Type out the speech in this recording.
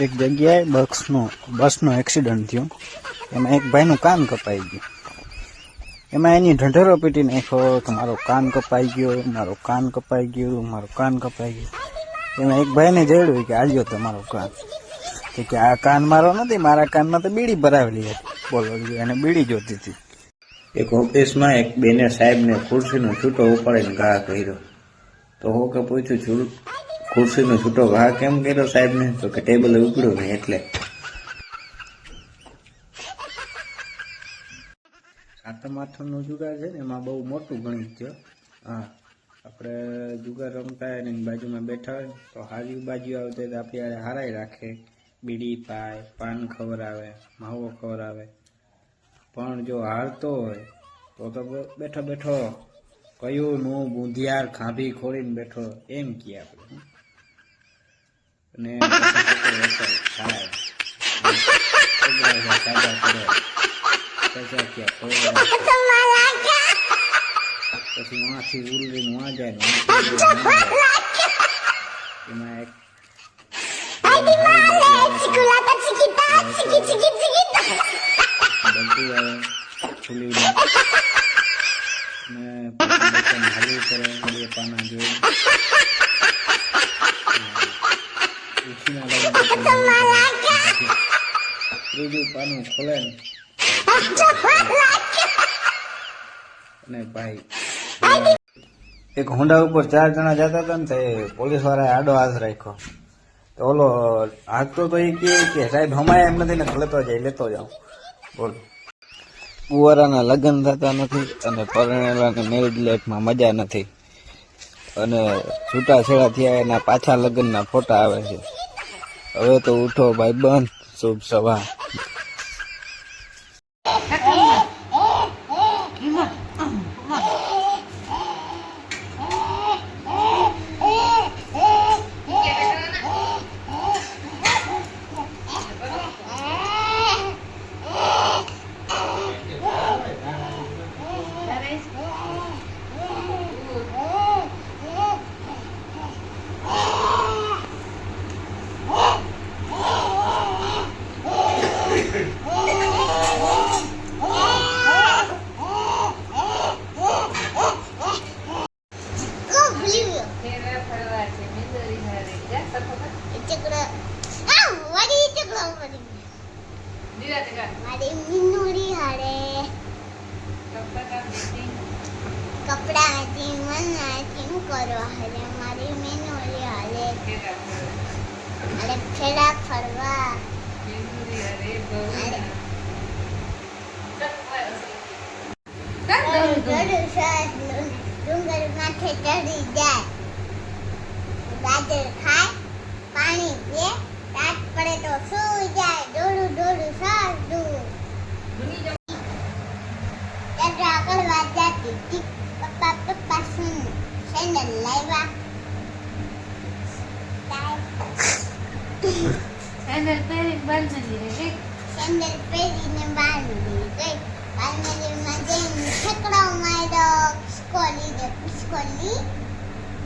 એક જગ્યાએ બસનો બસનો એક્સિડન્ટ થયો. એમાં એક ભાઈનું કાન કપાઈ ગયું. એમાં એની ઢંઢરો પીટી નાખ્યો. કે મારો કાન કપાઈ ગયો, મારો કાન કપાઈ ગયું, મારો કાન કપાઈ ગયું. એમાં એક ભાઈને જડ્યું કે આવ્યો તમારો કાન. તો કે, આ કાન મારો નથી, મારા કાનમાં તો બીડી ભરાવેલી હતી. બોલો, એને બીડી જોતી હતી. એક ઓફિસમાં એક બેને સાહેબને ખુરશીનો છૂટો ઉપાડીને ઘા કર્યો. તો હું કે પૂછ્યું છું ખુરશીનો છૂટો ઘા કેમ કર્યો સાહેબને? તો કે ટેબલ ઉપડ્યું ને એટલે. સાતમ આઠમનો જુગાર છે ને, એમાં બહુ મોટું ગણિત છે. હા, આપણે જુગાર રમતા હોય ને બાજુમાં બેઠા હોય તો હારી બાજુ આવે તો આપણે હારાઈ રાખે. બીડી પાય, પાન ખવડાવે માવો ખવડાવે પણ જો હારતો હોય, તો તો બેઠો બેઠો કયું નું બુંધિયાર ખાભી ખોરીને બેઠો એમ કહે આપણે અને પછી પકડ વસાય, ખાય. છોકરા છે, સાદા કરે. પૈસા ક્યાં ખવડાવે. પછી વાંથી ઉલરીને વાં જાય ને વાંથી ઉલરીને વાં જાય. એમાં એક બનતું આવે ખુલીને ને પછી બચ્ચાને હાલવું કરે બે પાના જોઈ અને ભાઈ, એક હોન્ડા ઉપર ચાર જણા જતા હતા ને તે પોલીસ વાળાએ આડો હાથ રાખ્યો. તો ઓલો હાથતો તો એ કહે કે સાહેબ હમાય એમ નથી ને લેતો જાય, લેતો જાઉં. બોલો. કુંવારાના લગ્ન થતા નથી અને પરણેલાને મેરેજ લાઈફમાં મજા નથી. અને છૂટાછેડા થયા એના પાછા લગ્નના ફોટા આવે છે. હવે તો ઉઠો ભાઈ બંધ શુભ સભા ફેરવા ફરવા છે મેંદોરી હારે જા સફર દીવા તે કા ફરવા ડુંગર માથે ચડી જાય ગાજર ખાય? કરવા જાતી હતી પપ્પા પપ્પા સુન સેન્ડલ લાવ્યા સેન્ડલ પહેરીને બાંધી દીધી સેન્ડલ પહેરીને બાંધી ગઈ બાંધણીમાં જઈને ઠેકડો માર્યો ખિસકો લીધો ખિસકો લી